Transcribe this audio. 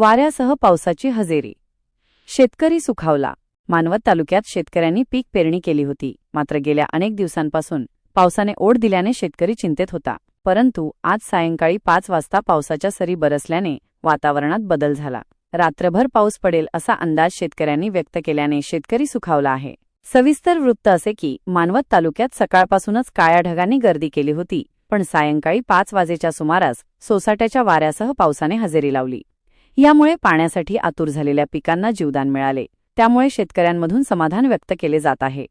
वाऱ्यासह पावसाची हजेरी. शेतकरी सुखावला. मानवत तालुक्यात शेतकऱ्यांनी पीक पेरणी केली होती. मात्र गेल्या अनेक दिवसांपासून पावसाने ओढ दिल्याने शेतकरी चिंतेत होता. परंतु आज सायंकाळी पाच वाजता पावसाच्या सरी बरसल्याने वातावरणात बदल झाला. रात्रभर पाऊस पडेल असा अंदाज शेतकऱ्यांनी व्यक्त केल्याने शेतकरी सुखावला आहे. सविस्तर वृत्त असे की मानवत तालुक्यात सकाळपासूनच काळ्या ढगांनी गर्दी केली होती पण सायंकाळी पाच वाजेच्या सुमारास सोसाट्याच्या वाऱ्यासह पावसाने हजेरी लावली. यामुळे पाण्यासाठी आतुर झालेल्या पिकांना जीवदान मिळाले. त्यामुळे शेतकऱ्यांमधून समाधान व्यक्त केले जात आहे.